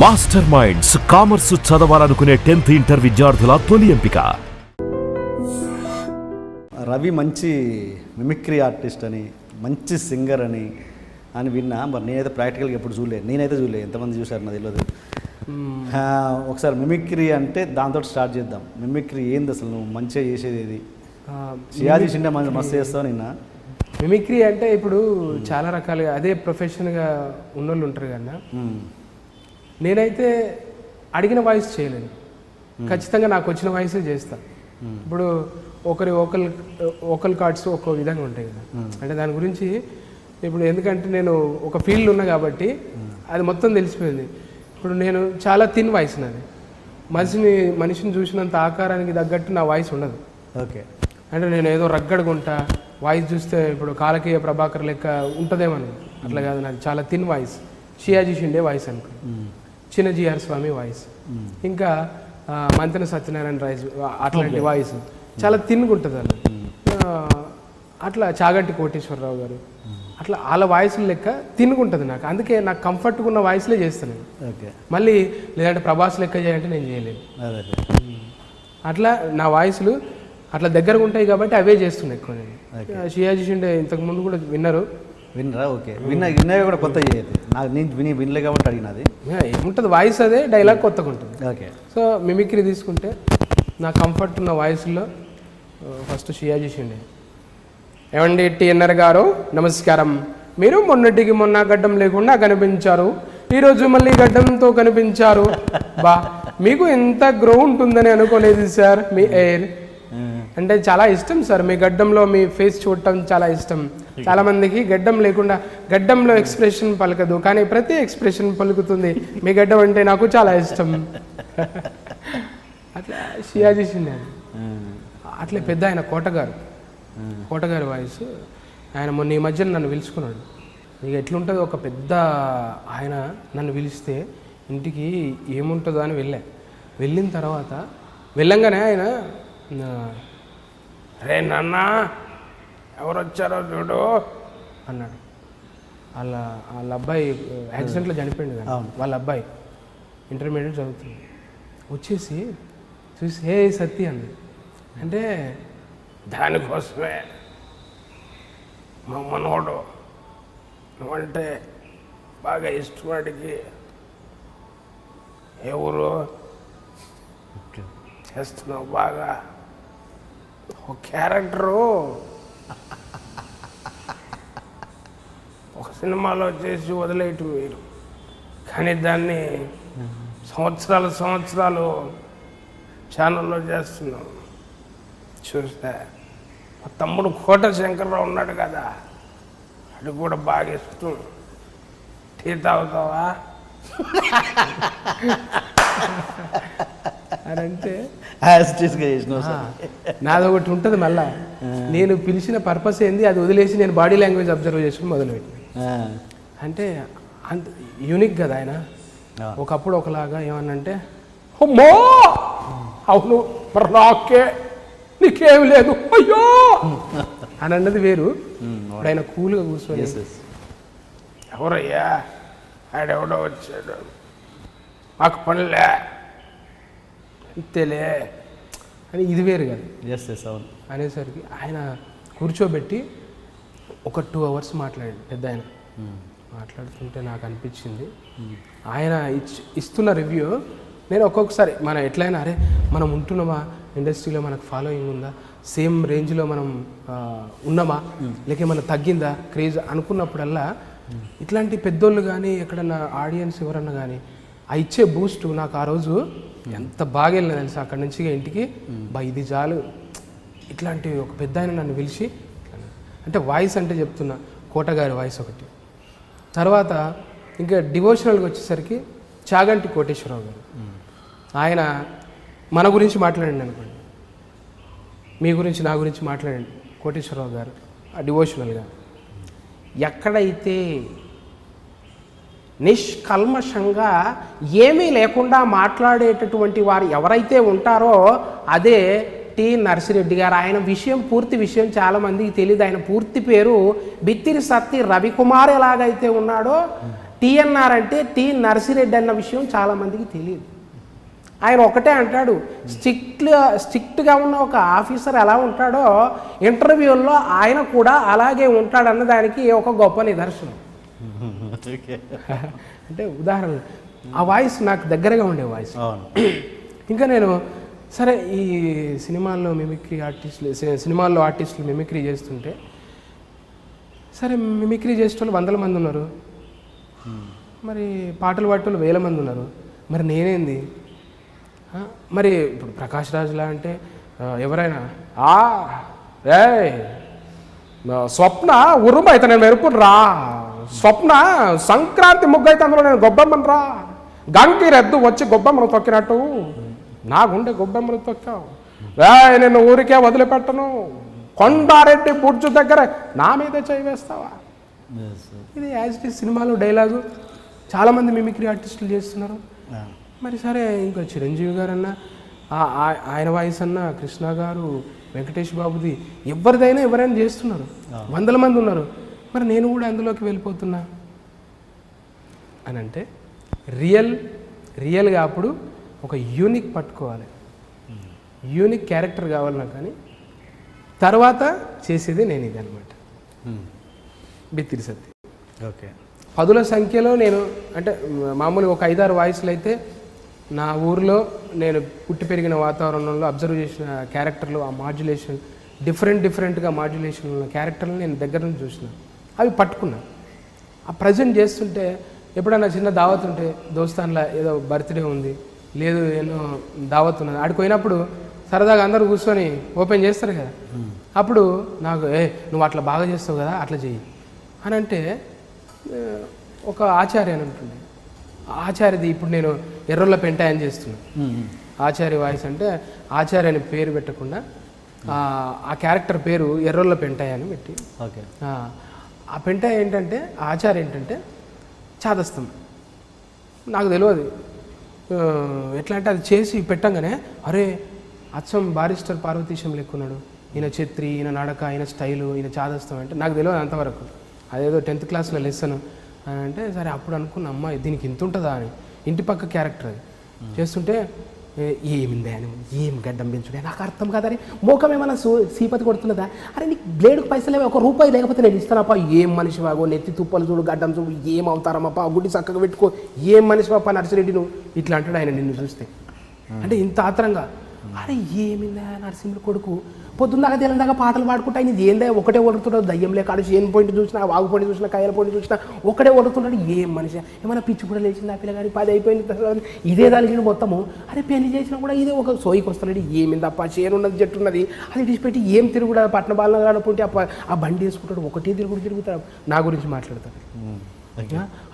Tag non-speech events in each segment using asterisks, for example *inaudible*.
Master minds commerce చదవాలనుకునే tenth inter విద్యార్థుల తొలి ఎంపిక. రవి మంచి మిమిక్రీ ఆర్టిస్ట్ అని మంచి సింగర్ అని అని విన్నా. మరి నేనైతే ప్రాక్టికల్గా ఎప్పుడు చూడలేదు. నేనైతే చూడలేదు. ఎంతమంది చూశారు నాకు తెలియదు ఆ, ఒకసారి మిమిక్రీ అంటే దాంతో స్టార్ట్ చేద్దాం. మిమిక్రీ ఏంది అసలు? నువ్వు మంచిగా చేసేది ఏది? ఆ, షియాజీ షిండే మంచి మస్తు చేస్తావు నిన్న? మిమిక్రీ అంటే ఇప్పుడు చాలా రకాలుగా అదే ప్రొఫెషన్గా ఉన్నోళ్ళు ఉంటారు కన్నా మ్మ్. నేనైతే అడిగిన వాయిస్ చేయలేను. ఖచ్చితంగా నాకు వచ్చిన వాయిసే చేస్తా. ఇప్పుడు ఒకరి ఓకల్ ఓకల్ కార్డ్స్ ఒక్కో విధంగా ఉంటాయి కదా. అంటే దాని గురించి ఇప్పుడు ఎందుకంటే నేను ఒక ఫీల్డ్ ఉన్నా కాబట్టి అది మొత్తం తెలిసిపోయింది. ఇప్పుడు నేను చాలా థిన్ వాయిస్ నాది. మనిషిని మనిషిని చూసినంత ఆకారానికి తగ్గట్టు నా వాయిస్ ఉండదు. ఓకే. అంటే నేను ఏదో రగ్గడగా ఉంటా వాయిస్ చూస్తే ఇప్పుడు కాలకీయ ప్రభాకర్ లెక్క ఉంటుందేమని అట్లా కాదు నాది. చాలా thin voice Sayaji Shinde voice అనుకో. చిన్న జిఆర్ స్వామి వాయిస్. ఇంకా మంతెన సత్యనారాయణ రాయిస్ అట్లాంటి వాయిస్. చాలా అలా. ఆ, అట్లా చాగంటి కోటేశ్వరరావు గారు. అట్లా వాళ్ళ వాయిస్ల లెక్క థిన్గా ఉంటుంది నాకు. అందుకే నాకు కంఫర్ట్గా ఉన్న వాయిస్లే చేస్తాను. ఓకే. మళ్ళీ లేదంటే ప్రభాస్ లెక్క చేయాలంటే నేను చేయలేను అదే అట్లా నా వాయిస్లు అట్లా దగ్గరగా ఉంటాయి కాబట్టి అవే చేస్తున్నా ఎక్కువ నేను. షియాజీ షిండే ఇంతకు ముందు కూడా విన్నారు. విన్నరా ఓకే. విన్న విన్నవి కూడా కొత్త చేయదు నాకు నేను విని వినలే కాబట్టి అడిగినది. ఏముంటుంది వాయిస్ అదే డైలాగ్ కొత్తగా ఉంటుంది. ఓకే. సో మిమిక్రీ తీసుకుంటే నా కంఫర్ట్ ఉన్న వాయిస్లో ఫస్ట్ షియాజీ షిండే ఏమండి టిఎన్ఆర్ గారు? నమస్కారం. మీరు మొన్నటికి మొన్న గడ్డం లేకుండా కనిపించారు. ఈరోజు మళ్ళీ గడ్డంతో కనిపించారు. బా మీకు ఎంత గ్రో ఉంటుందని అనుకోలేదు సార్ మీ ఎయిర్ అంటే చాలా ఇష్టం సార్ మీ గడ్డంలో మీ ఫేస్ చూడటం చాలా ఇష్టం. చాలామందికి గడ్డం లేకుండా గడ్డంలో ఎక్స్ప్రెషన్ పలకదు కానీ ప్రతి ఎక్స్ప్రెషన్ పలుకుతుంది. మీ గడ్డం అంటే నాకు చాలా ఇష్టం. అట్లా షియాజీ షిండే అట్లే పెద్ద ఆయన కోటగారు. కోటగారి వాయిస్. ఆయన మొన్న ఈ మధ్యన నన్ను పిలుచుకున్నాడు. ఇక ఎట్లుంటుంది ఒక పెద్ద ఆయన నన్ను పిలిస్తే ఇంటికి ఏముంటుందో అని వెళ్ళా. వెళ్ళిన తర్వాత వెళ్ళంగానే ఆయన రే నాన్న ఎవరు వచ్చారో చూడు. అన్నాడు. వాళ్ళ వాళ్ళ అబ్బాయి యాక్సిడెంట్లో చనిపోయింది కదా. వాళ్ళ అబ్బాయి ఇంటర్మీడియట్ చదువుతుంది వచ్చేసి చూసి హే సత్తి అంది. అంటే దానికోసమే మా మనోడు నువ్వంటే బాగా ఇష్టం వాడికి ఎవరు చేస్తున్నావు బాగా. ఒక క్యారెక్టరు. *laughs* ఒక సినిమాలో చేసి వదిలేయటం మీరు కానీ దాన్ని సంవత్సరాలు సంవత్సరాలు ఛానల్లో చేస్తున్నాం. చూస్తే మా తమ్ముడు కోట శంకర్రావు ఉన్నాడు కదా అది కూడా బాగా ఇష్టం. టీ తాగుతావా? *laughs* అని అంటే నాది ఒకటి ఉంటుంది మళ్ళా. నేను పిలిచిన పర్పస్ ఏంది? అది వదిలేసి నేను బాడీ లాంగ్వేజ్ అబ్జర్వ్ చేసుకుని మొదలుపెట్టిన. ఆ, అంటే అంత యూనిక్ కదా ఆయన. ఒకప్పుడు ఒకలాగా ఏమన్నంటే అమ్మో! అవును మరి నాకే నీకేం లేదు. అయ్యో! అని అన్నది వేరు. ఇప్పుడు ఆయన కూల్గా కూర్చొని. ఎవరయ్యా? ఆడెవడో వచ్చాడు. మాకు పనిలే. అంతేలే అని ఇది వేరు కదా. ఎస్ ఎస్ అవును. అనేసరికి ఆయన కూర్చోబెట్టి ఒక టూ అవర్స్ మాట్లాడాడు పెద్ద ఆయన. మాట్లాడుతుంటే నాకు అనిపించింది. ఆయన ఇచ్- ఇస్తున్న రివ్యూ నేను ఒక్కొక్కసారి మనం ఎట్లయినా అరే మనం ఉంటున్నామా? ఇండస్ట్రీలో మనకు ఫాలోయింగ్ ఉందా? సేమ్ రేంజ్లో మనం ఉన్నామా? లేక ఏమైనా తగ్గిందా? క్రేజ్ అనుకున్నప్పుడల్లా ఇట్లాంటి పెద్దోళ్ళు కానీ ఎక్కడన్నా ఆడియన్స్ ఎవరన్నా కానీ ఆ ఇచ్చే బూస్ట్ నాకు ఆ రోజు ఎంత బాగా వెళ్ళిన తెలుసా? అక్కడి నుంచి ఇంటికి బా ఇది చాలు. ఇట్లాంటి ఒక పెద్ద ఆయన నన్ను పిలిచి అంటే వాయిస్ అంటే చెప్తున్నా కోటగారి వాయిస్ ఒకటి. తర్వాత ఇంకా డివోషనల్గా వచ్చేసరికి చాగంటి కోటేశ్వరరావు గారు. ఆయన మన గురించి మాట్లాడండి అనుకోండి. మీ గురించి నా గురించి మాట్లాడండి. కోటేశ్వరరావు గారు ఆ డివోషనల్గా. ఎక్కడైతే నిష్కల్మషంగా ఏమీ లేకుండా మాట్లాడేటటువంటి వారు ఎవరైతే ఉంటారో అదే టి నర్సిరెడ్డి గారు. ఆయన విషయం పూర్తి విషయం చాలామందికి తెలియదు ఆయన పూర్తి పేరు బిత్తిరి సత్తి రవికుమార్ ఎలాగైతే ఉన్నాడో టీఎన్ఆర్ అంటే టి నర్సిరెడ్డి అన్న విషయం చాలామందికి తెలియదు ఆయన ఒకటే అంటాడు స్ట్రిక్ట్ స్ట్రిక్ట్గా ఉన్న ఒక ఆఫీసర్ ఎలా ఉంటాడో ఇంటర్వ్యూల్లో ఆయన కూడా అలాగే ఉంటాడన్న దానికి ఒక గొప్ప నిదర్శనం. అంటే ఉదాహరణ ఆ వాయిస్ నాకు దగ్గరగా ఉండే వాయిస్. ఇంకా నేను సరే ఈ సినిమాల్లో మిమిక్రీ ఆర్టిస్టులు సినిమాల్లో ఆర్టిస్టులు మిమిక్రీ చేస్తుంటే సరే మిమిక్రీ చేసేటోళ్ళు వందల మంది ఉన్నారు. మరి పాటలు పాడేటోళ్ళు వేల మంది ఉన్నారు. మరి నేనేంది? మరి ఇప్పుడు ప్రకాష్ రాజులా అంటే ఎవరైనా ఆ రే స్వప్న ఉరుము నేను మెరుపును రా. స్వప్న సంక్రాంతి ముగ్గు అయితే అందులో నేను గొబ్బమ్మను రా. గంకి రెద్దు వచ్చి గొబ్బమ్మను తొక్కినట్టు. నా గుండె గొబ్బమ్మను తొక్కావు. రే నేను ఊరికే వదిలిపెట్టను. కొండారెడ్డి బుర్జు దగ్గర నా మీద చేయి వేస్తావా. ఇది యాజ్ ఇట్ సినిమాలో డైలాగు. చాలామంది మిమిక్రీ ఆర్టిస్టులు చేస్తున్నారు. మరి సరే ఇంకా చిరంజీవి గారు అన్న ఆయన వాయిస్ అన్న కృష్ణ గారు వెంకటేష్ బాబుది ఎవరిదైనా ఎవరైనా చేస్తున్నారు. వందల మంది ఉన్నారు. మరి నేను కూడా అందులోకి వెళ్ళిపోతున్నా? అని అంటే రియల్ రియల్గా అప్పుడు ఒక యూనిక్ పట్టుకోవాలి. యూనిక్ క్యారెక్టర్ కావాలి నాకు కానీ తర్వాత చేసేది నేను ఇది అనమాట. బిత్తిరి సత్తి ఓకే. పదుల సంఖ్యలో నేను అంటే మామూలుగా ఒక ఐదారు వాయిస్లు అయితే నా ఊరిలో నేను పుట్టి పెరిగిన వాతావరణంలో అబ్జర్వ్ చేసిన క్యారెక్టర్లు ఆ మాడ్యులేషన్ డిఫరెంట్ డిఫరెంట్గా మాడ్యులేషన్ ఉన్న క్యారెక్టర్లు నేను దగ్గర నుంచి చూసిన. అవి పట్టుకున్నా. ఆ ప్రజెంట్ చేస్తుంటే ఎప్పుడైనా చిన్న దావత్ ఉంటే దోస్తాన్లా ఏదో బర్త్డే ఉంది లేదు ఎన్నో దావత్ ఉన్నది. ఆడికి పోయినప్పుడు సరదాగా అందరూ కూర్చొని ఓపెన్ చేస్తారు కదా. అప్పుడు నాకు ఏ నువ్వు అట్లా బాగా చేస్తావు కదా అట్లా చెయ్యి. అని అంటే ఒక ఆచార్య అని ఉంటుంది. ఆచార్యది ఇప్పుడు నేను ఎర్రొల్ల పెంటాయని చేస్తున్నాను ఆచార్య వాయిస్ అంటే ఆచార్య అని పేరు పెట్టకుండా ఆ, క్యారెక్టర్ పేరు ఎర్రొల్ల పెంటాయ అని పెట్టి. ఓకే. ఆ, పెంట ఏంటంటే ఆ ఆచార్య ఏంటంటే చాదస్తం. నాకు తెలియదు ఎట్లా అంటే అది చేసి పెట్టంగానే అరే అచ్చం బారిస్టర్ పార్వతీశం లెక్కున్నాడు. ఈయన ఛత్రి ఈయన నడక ఈయన స్టైలు ఈయన చాదస్తం అంటే నాకు తెలియదు అంతవరకు. అదేదో టెన్త్ క్లాస్లో లెసన్. అని అంటే సరే అప్పుడు అనుకున్న అమ్మాయి దీనికి ఇంత ఉంటుందా అని. ఇంటి పక్క క్యారెక్టర్ అది. చేస్తుంటే ఏమిందే ఏం గడ్డం పెంచుడే? నాకు అర్థం కాదని మోకం ఏమైనా సూ సీపతి కొడుతున్నదా? అరే నీకు బ్లేడ్కి పైసలు? ఒక రూపాయి లేకపోతే నేను ఇస్తానప్పా. ఏం మనిషి వాగో నెత్తి తుప్పలు చూడు గడ్డం చూడు ఏం అవుతారమ్మప్పా గుడి చక్కగా పెట్టుకో. ఏం మనిషి పాప నర్సిరెడ్డి నువ్వు? ఇట్లా అంటాడు ఆయన నిన్ను చూస్తే. అంటే ఇంత ఆత్రంగా. అరే ఏమిందా నరసింహుడు కొడుకు? పొద్దున్నదాకా తెలందాక పాటలు పాడుకుంటా ఆయన ఏందా ఒకటే ఓడుతున్నాడు దయ్యం లేక ఆడు చేను పాయింట్ చూసినా వాగు పాయింట్ చూసినా కాయల పాయింట్ చూసినా ఒకటే ఓడుతున్నాడు ఏం మనిషి? ఏమైనా పిచ్చి కూడా లేచింది ఆ పిల్లగాని పది అయిపోయింది తర్వాత ఇదే దానికి మొత్తము. అరే పెళ్ళి చేసినా కూడా ఇదే ఒక సోయికి వస్తున్నాడు ఏమిందప్ప చేను ఉన్నది జట్టు ఉన్నది. అది విడిచిపెట్టి ఏం తిరుగుడు? పట్టణ బాలన పోతే ఆ బండి వేసుకుంటాడు. ఒకటే తిరుగుడు తిరుగుతాడు. నా గురించి మాట్లాడతాడు.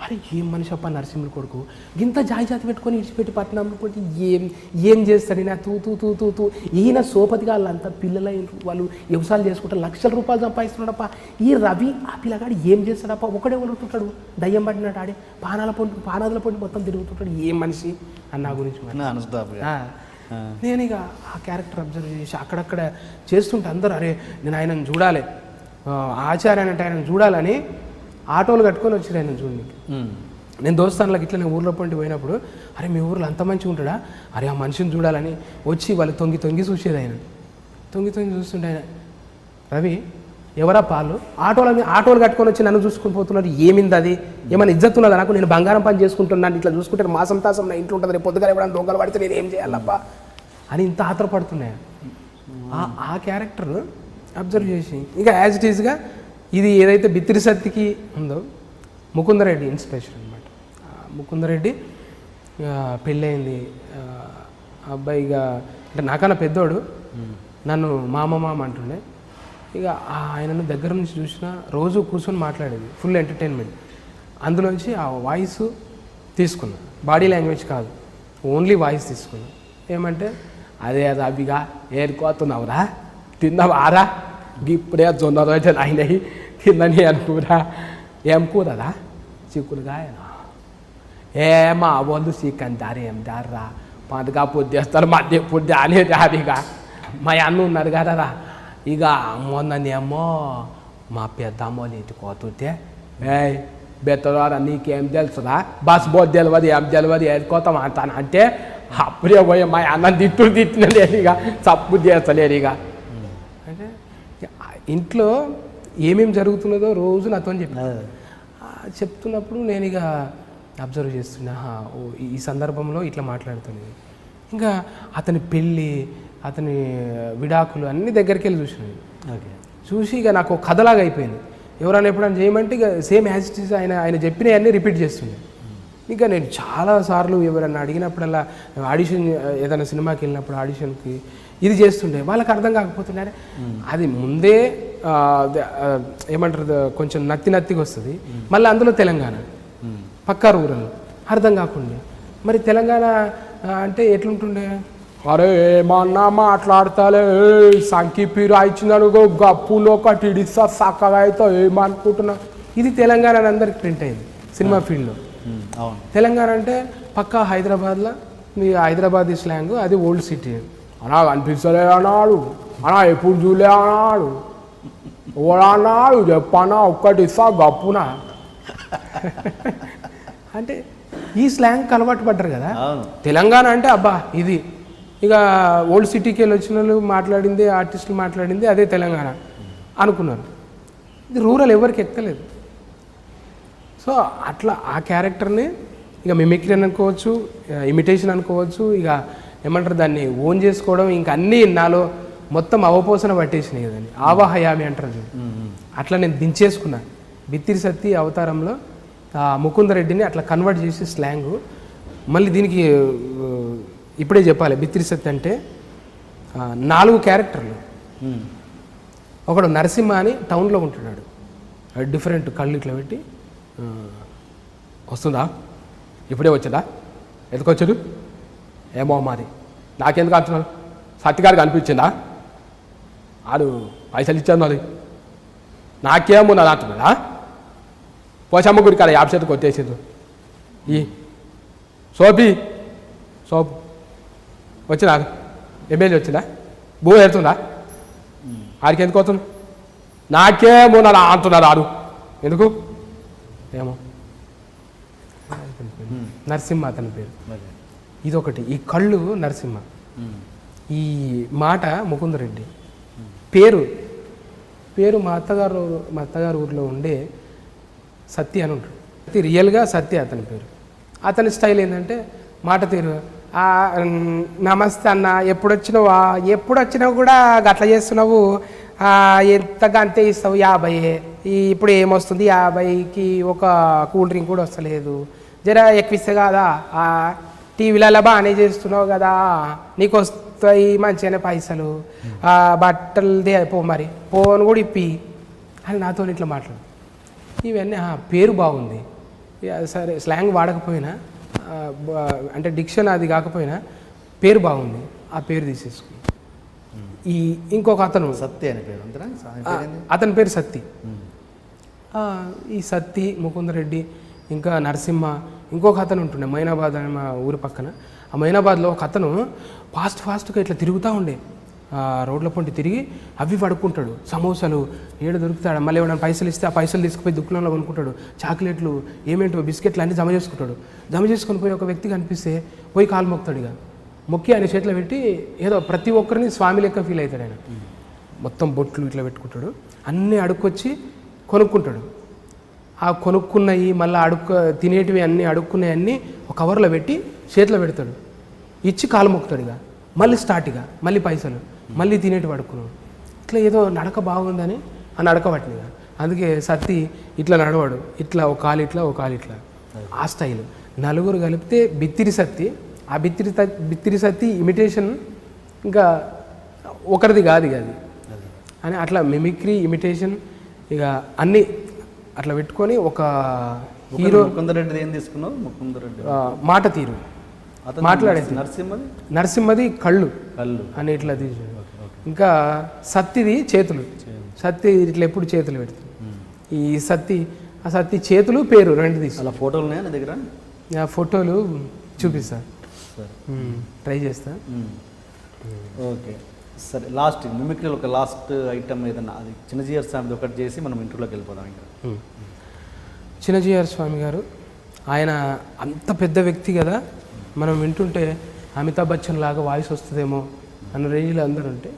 అరే ఏం మనిషి అప్ప నరసింహుడు కొడుకు? ఇంత జాయి జాతి పెట్టుకొని ఇడిచిపెట్టి పట్టణంలో పోతే ఏం ఏం చేస్తాడు? నా తూ తూ తూ తూ తూ. ఈయన సోపతిగా వాళ్ళంతా పిల్లల వాళ్ళు వ్యవసాయాలు చేసుకుంటే లక్షల రూపాయలు సంపాదిస్తున్నాడప్ప ఈ రవి ఆ పిల్లగాడు ఏం చేస్తాడప్ప ఒకడే వదులుతుంటాడు. దయ్యం పట్టినట్టు ఆడే. పానాల పొంటి పానాదుల పొంటి మొత్తం తిరుగుతుంటాడు. ఏం మనిషి? అని నా గురించి. నేను ఇక ఆ క్యారెక్టర్ అబ్జర్వ్ చేసి అక్కడక్కడ చేస్తుంటే అందరూ అరే నేను ఆయనను చూడాలి. ఆచార్య అంటే ఆయనను చూడాలని ఆటోలు కట్టుకొని వచ్చారు ఆయన చూడండి నేను దోస్తానులకు ఇట్లా నేను ఊర్లో పంటి పోయినప్పుడు అరే మీ ఊర్లో అంత మంచిగా ఉంటాడా? అరే ఆ మనిషిని చూడాలని వచ్చి వాళ్ళు తొంగి తొంగి చూసేది ఆయన. తొంగి తొంగి చూస్తుంటే ఆయన. రవి ఎవరా పాలు? ఆటోల మీద ఆటోలు కట్టుకొని వచ్చి నన్ను చూసుకుని పోతున్నారు. ఏమింది అది? ఏమైనా ఇజ్జత్ ఉన్నదా నాకు? నేను బంగారం పని చేసుకుంటున్నాను ఇట్లా చూసుకుంటే మాసం తాసం నా ఇంట్లో ఉంటుంది. రేపు పొద్దుగా ఎవరైనా దొంగలు పడితే నేను ఏం చేయాలబ్బా అని ఇంత ఆత్రపడుతున్నాయి ఆ- ఆ క్యారెక్టర్ అబ్జర్వ్ చేసి ఇంకా యాజ్ ఇట్ ఈస్గా ఇది ఏదైతే బిత్తిరి సత్తికి ఉందో ముకుందరెడ్డి ఇన్స్పిరేషన్ అనమాట ముకుందరెడ్డి పెళ్ళయింది. ఆ, ఆ అబ్బాయి ఇక అంటే నాకన్నా పెద్దోడు. నన్ను మామ మామ అంటుండే. ఇక ఆయనను దగ్గర నుంచి చూసిన రోజు కూర్చొని మాట్లాడేది ఫుల్ ఎంటర్టైన్మెంట్. అందులోంచి ఆ వాయిస్ తీసుకున్నా. బాడీ లాంగ్వేజ్ కాదు ఓన్లీ వాయిస్ తీసుకున్నా. ఏమంటే అదే అది అవిగా ఏరుకోతున్నావురా? తిన్నావారా? ఇప్పుడే జొన్న రోజులు అయినాయి తిన్నని అనుకురా ఏం కూరరా చిక్కుడుగాయనా ఏ మా వాళ్ళు చికెన్ దారి ఏం దారా పండుగ పూజ చేస్తారు మధ్య పూజ అనే దారిగా మా అన్న ఉన్నారు కదరా ఇక మొన్ననేమో మా పెద్దమ్మ వాళ్ళ ఇంటికి పోతుంటే ఏ బెత్తదారా నీకేం తెలుసురా బస్ బోత్ తెలియదు ఏం తెలియదు ఏడుకోతాం అంటాను అంటే అప్పుడే పోయి మా అన్న తిట్టు తిట్టినలేదు ఇక తప్పు చేస్తలేరు ఇక అంటే ఇంట్లో ఏమేమి జరుగుతున్నదో రోజు నాతో చెప్పి. ఆ, చెప్తున్నప్పుడు నేను ఇక అబ్జర్వ్ చేస్తున్నా ఓ ఈ- సందర్భంలో ఇట్లా మాట్లాడుతుంది. ఇంకా అతని పెళ్ళి అతని విడాకులు అన్ని దగ్గరికి వెళ్ళి చూసినాను ఓకే. చూసి ఇక నాకు కథలాగా అయిపోయింది. ఎవరైనా ఎప్పుడైనా చేయమంటే ఇక సేమ్ యాజ్ ఇట్ ఈస్ ఆయన ఆయన చెప్పినవన్నీ రిపీట్ చేస్తుండే. ఇంకా నేను చాలా సార్లు ఎవరైనా అడిగినప్పుడల్లా ఆడిషన్ ఏదైనా సినిమాకి వెళ్ళినప్పుడు ఆడిషన్కి ఇది చేస్తుండే. వాళ్ళకి అర్థం కాకపోతుండే. అది ముందే ఏమంటారు కొంచెం నత్తి నత్తిగా వస్తుంది. మళ్ళీ అందులో తెలంగాణ. పక్కా రూరల్. అర్థం కాకుండా. మరి తెలంగాణ అంటే ఎట్లుంటుండే? అరే ఏమన్నా మాట్లాడతాలే. సంకి పీరు ఇచ్చినాడు గప్పులో ఒకటి ఇడిస్తా చక్కగా అయితే ఏమనుకుంటున్నా? ఇది తెలంగాణ అని అందరికి ప్రింట్ అయింది సినిమా ఫీల్డ్లో. తెలంగాణ అంటే పక్కా హైదరాబాద్లో మీ హైదరాబాద్ స్లాంగ్ అది ఓల్డ్ సిటీ. అనా కనిపిస్తలే అన్నాడు అనా ఎప్పుడు చూలే అన్నాడు ఓడన్నాడు చెప్పన్నా ఒక్కటి ఇస్తా గప్పున. *laughs* అంటే ఈ స్లాంగ్ అలవాటు పడ్డారు కదా? తెలంగాణ అంటే అబ్బా ఇది. ఇక ఓల్డ్ సిటీకి వెళ్ళి వచ్చిన వాళ్ళు మాట్లాడింది ఆర్టిస్టులు మాట్లాడింది అదే తెలంగాణ అనుకున్నారు. ఇది రూరల్ ఎవరికి ఎక్కలేదు. సో అట్లా ఆ క్యారెక్టర్ని ఇక మిమిక్రీ అని అనుకోవచ్చు ఇమిటేషన్ అనుకోవచ్చు ఇక ఏమంటారు దాన్ని ఓన్ చేసుకోవడం ఇంకా అన్నీ నాలో మొత్తం అవపోసన పట్టేసినాయి కదండి. ఆవాహయామి అంటారు చూడు. అట్లా నేను దించేసుకున్నా. బిత్తిరి సత్తి అవతారంలో ఆ ముకుందరెడ్డిని అట్లా కన్వర్ట్ చేసి స్లాంగ్ మళ్ళీ దీనికి ఇప్పుడే చెప్పాలి బిత్తిరి సత్తి అంటే నాలుగు క్యారెక్టర్లు. ఒకడు నరసింహ అని టౌన్లో ఉంటున్నాడు. డిఫరెంట్ కళ్ళు ఇట్లా పెట్టి వస్తుందా? ఇప్పుడే వచ్చాడు ఏమో మరి నాకెందుకు అంటున్నాడు సత్యగారికి అనిపించిందా? ఆడు పైసలు ఇచ్చాను అది నాకేమో నాది అంటున్నాడా? పోచమ్మ గుడి కాడ యాప్ చేతికి కొట్టేసింది ఈ సోపి సోపు వచ్చినా ఎమ్మెల్యే వచ్చిందా? భూ వెళ్తుందా ఆడికి ఎందుకు అవుతుంది నాకేమో నా అంటున్నారు ఆడు. ఎందుకు? ఏమో. నరసింహ అతని పేరు. ఇదొకటి. ఈ కళ్ళు నరసింహ. ఈ మాట ముకుందరెడ్డి పేరు. పేరు మా అత్తగారు మా అత్తగారు ఊర్లో ఉండే సత్య అని ఉంటాడు. సత్య రియల్గా సత్య అతని పేరు. అతని స్టైల్ ఏంటంటే మాట తీరు. "ఆ, మ్, నమస్తే అన్న ఎప్పుడు వచ్చినావా ఎప్పుడు వచ్చినావు కూడా గట్ల చేస్తున్నావు. ఎంతగా అంతే ఇస్తావు? యాభై ఈ ఇప్పుడు ఏమొస్తుంది? యాభైకి ఒక కూల్ డ్రింక్ కూడా వస్తలేదు. జర ఎక్కువ ఇస్తే కదా టీవీలలో బాగానే చేస్తున్నావు కదా నీకు వస్తాయి మంచిగానే పైసలు. ఆ, బట్టలది పో మరి పోను కూడా ఇప్పి. అని నాతో ఇట్లా మాట్లాడు. ఇవన్నీ పేరు బాగుంది. సరే స్లాంగ్ వాడకపోయినా అంటే డిక్షన్ అది కాకపోయినా పేరు బాగుంది. ఆ పేరు తీసేసుకుని ఈ ఇంకొక అతను. సత్య అనే పేరు అంతేనా పేరు సత్తి. ఈ సత్తి ముకుందరెడ్డి ఇంకా నరసింహ ఇంకొక అతను ఉంటుండే మైనాబాద్ అనే మా ఊరి పక్కన. ఆ మైనాబాద్లో ఒక అతను ఫాస్ట్ ఫాస్ట్గా ఇట్లా తిరుగుతూ ఉండే. రోడ్ల పొంటి తిరిగి అవి పడుకుంటాడు. సమోసాలు ఏడు దొరుకుతాడు? మళ్ళీ ఏమైనా పైసలు ఇస్తే ఆ పైసలు తీసుకుపోయి దుకాణంలో కొనుక్కుంటాడు. చాక్లెట్లు ఏమేంటో బిస్కెట్లు అన్నీ జమ చేసుకుంటాడు. జమ చేసుకొని పోయి ఒక వ్యక్తి కనిపిస్తే పోయి కాలు మొక్కుతాడు ఇక. మొక్కి ఆయన చేతిలో పెట్టి ఏదో ప్రతి ఒక్కరిని స్వామి లెక్క ఫీల్ అవుతాడు ఆయన. మొత్తం బొట్లు ఇట్లా పెట్టుకుంటాడు. అన్నీ అడుక్కొచ్చి కొనుక్కుంటాడు. ఆ కొనుక్కున్నవి మళ్ళీ అడుక్కు తినేటివి అన్నీ అడుక్కున్నవి అన్నీ ఒక కవర్లో పెట్టి చేతిలో పెడతాడు. ఇచ్చి కాలు మొక్కుతాడు ఇక. మళ్ళీ స్టార్ట్ ఇక. మళ్ళీ పైసలు. మళ్ళీ తినేటివి అడుక్కున్నాడు. ఇట్లా ఏదో నడక బాగుందని ఆ నడక పట్టిన అందుకే సత్తి ఇట్లా నడవాడు. ఇట్లా ఒక కాలు ఇట్లా ఒక కాలు ఇట్లా. ఆ స్టైల్. నలుగురు కలిపితే బిత్తిరి సత్తి. ఆ బిత్తిరి బిత్తిరి సత్తి ఇమిటేషన్ ఇంకా ఒకరిది కాదు ఇక అది. అని అట్లా మిమిక్రీ ఇమిటేషన్ ఇక అన్నీ అట్లా పెట్టుకొని ఒక హీరో ముకుందరెడ్డి ఏం తీసుకున్నావు? ముకుందరెడ్డి. మాట తీరు. మాట్లాడేది. నరసింహది? నరసింహది కళ్ళు. కళ్ళు. అని ఇట్లా తీసాడు ఇంకా సత్తిది చేతులు. సత్తి ఇట్లా ఎప్పుడు చేతులు పెడుతుంది? ఈ సత్తి ఆ సత్తి చేతులు పేరు రెండు తీసు. అలా ఫోటోలు ఉన్నాయా నీ దగ్గర? ఆ ఫోటోలు చూపిస్తా. ట్రై చేస్తా. ఓకే. సరే లాస్ట్ మిమిక్రీలో ఒక లాస్ట్ ఐటమ్ ఏదన్నా అది చిన్నజీఆర్ స్వామిది ఒకటి చేసి మనం ఇంటర్లోకి వెళ్ళిపోదాం ఇంకా. చిన్నజీఆర్ స్వామి గారు ఆయన అంత పెద్ద వ్యక్తి కదా మనం వింటుంటే అమితాబ్ బచ్చన్ లాగా వాయిస్ వస్తుందేమో అన్న రేంజ్లో అందరూ ఉంటే